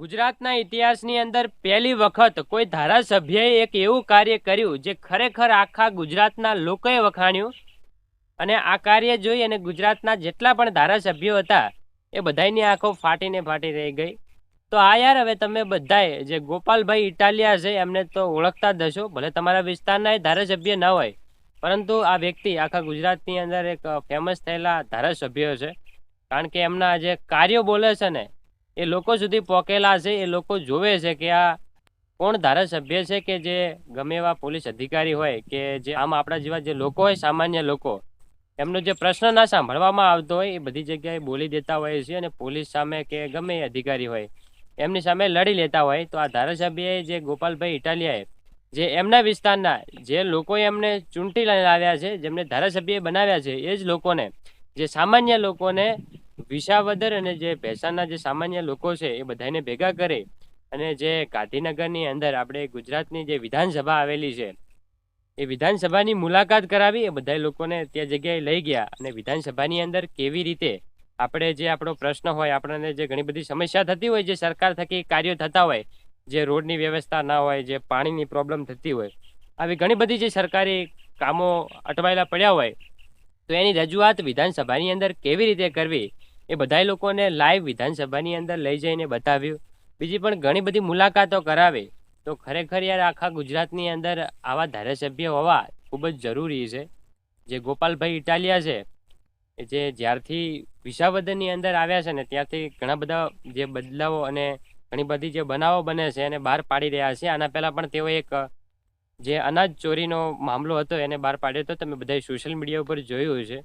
ગુજરાતના ઇતિહાસની અંદર પહેલી વખત કોઈ ધારાસભ્યએ એક એવું કાર્ય કર્યું જે ખરેખર આખા ગુજરાતના લોકોએ વખાણ્યું? અને આ કાર્ય જોઈ અને ગુજરાતના જેટલા પણ ધારાસભ્યો હતા, એ બધાયની આંખો ફાટીને ફાટી રહી ગઈ. તો આ યાર, હવે તમે બધાએ જે ગોપાલભાઈ ઇટાલિયા છે, એમને તો ઓળખતા જ હશો, ભલે તમારા વિસ્તારના એ ધારાસભ્ય ન હોય. પરંતુ આ વ્યક્તિ આખા ગુજરાતની અંદર એક ફેમસ થયેલા ધારાસભ્ય છે. કારણ કે એમના જે કાર્યો બોલે છે ને એ લોકો સુધી પહોંચેલા છે, એ લોકો જોવે છે કે આ કોણ ધારાસભ્ય છે કે જે ગમે એવા પોલીસ અધિકારી હોય કે જે આમ આપણા જેવા જે લોકો હોય, સામાન્ય લોકો, એમનો જે પ્રશ્ન ના સાંભળવામાં આવતો હોય, એ બધી જગ્યાએ બોલી દેતા હોય છે અને પોલીસ સામે કે ગમે એ અધિકારી હોય, એમની સામે લડી લેતા હોય, તો આ ધારાસભ્યએ જે ગોપાલભાઈ ઇટાલિયાએ જે એમના વિસ્તારના જે લોકોએ એમને ચૂંટી લઈને આવ્યા છે, જેમને ધારાસભ્ય બનાવ્યા છે, એ જ લોકોને, જે સામાન્ય લોકોને વિસાવદર અને જે ભેસાના જે સામાન્ય લોકો છે એ બધાને ભેગા કરે અને જે ગાંધીનગરની અંદર આપણે ગુજરાતની જે વિધાનસભા આવેલી છે, એ વિધાનસભાની મુલાકાત કરાવી એ બધા લોકોને ત્યાં જગ્યાએ લઈ ગયા અને વિધાનસભાની અંદર કેવી રીતે આપણે જે આપણો પ્રશ્ન હોય, આપણને જે ઘણી બધી સમસ્યા થતી હોય, જે સરકાર થકી કાર્યો થતા હોય, જે રોડની વ્યવસ્થા ના હોય, જે પાણીની પ્રોબ્લેમ થતી હોય, આવી ઘણી બધી જે સરકારી કામો અટવાયેલા પડ્યા હોય, તો એની રજૂઆત વિધાનસભાની અંદર કેવી રીતે કરવી એ બધા લોકોને લાઈવ વિધાનસભાની અંદર લઈ જઈને બતાવ્યું. બીજી પણ ઘણી બધી મુલાકાતો કરાવે. તો ખરેખર યાર આખા ગુજરાતની અંદર આવા ધારાસભ્ય હોવા ખૂબ જ જરૂરી છે. જે ગોપાલભાઈ ઇટાલિયા છે જે જ્યારથી વિસાવદનની અંદર આવ્યા છે ને ત્યારથી ઘણા બધા જે બદલાવો અને ઘણી બધી જે બનાવો બને છે એને બહાર પાડી રહ્યા છે. આના પહેલાં પણ તેઓ એક જે અનાજ ચોરીનો મામલો હતો એને બહાર પાડ્યો હતો. તમે બધાએ સોશિયલ મીડિયા ઉપર જોયું છે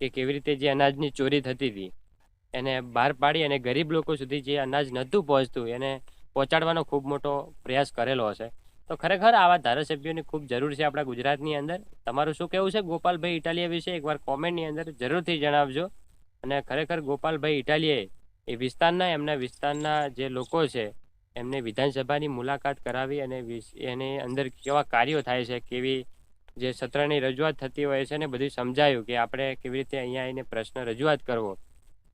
કે કેવી રીતે જે અનાજની ચોરી થતી હતી. એને બહાર પાડી અને ગરીબ લોકો સુધી જે અનાજ નહોતું પહોંચતું, એને પહોંચાડવાનો ખૂબ મોટો પ્રયાસ કરેલો હશે. તો ખરેખર આવા ધારાસભ્યોની ખૂબ જરૂર છે આપણા ગુજરાતની અંદર. તમારું શું કહેવું છે? ગોપાલભાઈ ઇટાલિયા વિશે એકવાર કોમેન્ટની અંદર જરૂરથી જણાવજો. અને ખરેખર ગોપાલભાઈ ઇટાલિયાએ એ વિસ્તારના, એમના વિસ્તારના જે લોકો છે, એમને વિધાનસભાની મુલાકાત કરાવી અને એની અંદર કેવા કાર્યો થાય છે, કેવી જે સત્રની રજૂઆત થતી હોય છે ને બધું સમજાયું કે આપણે કેવી રીતે અહીંયા આવીને પ્રશ્ન રજૂઆત કરવો.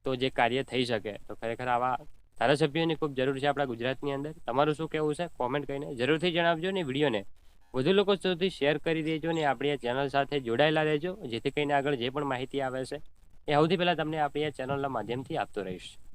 તો જે કાર્ય થઈ શકે. તો ખરેખર આવા ધારાસભ્યોની ખૂબ જરૂર છે આપણા ગુજરાતની અંદર. તમારું શું કહેવું છે? કોમેન્ટ કરીને જરૂરથી જણાવજો ને વિડીયોને વધુ લોકો સુધી શેર કરી દેજો ને આપણી આ ચેનલ સાથે જોડાયેલા રહેજો. જેથી કરીને આગળ જે પણ માહિતી આવે છે એ સૌથી પહેલાં તમને આપણી આ ચેનલના માધ્યમથી આપતો રહીશ.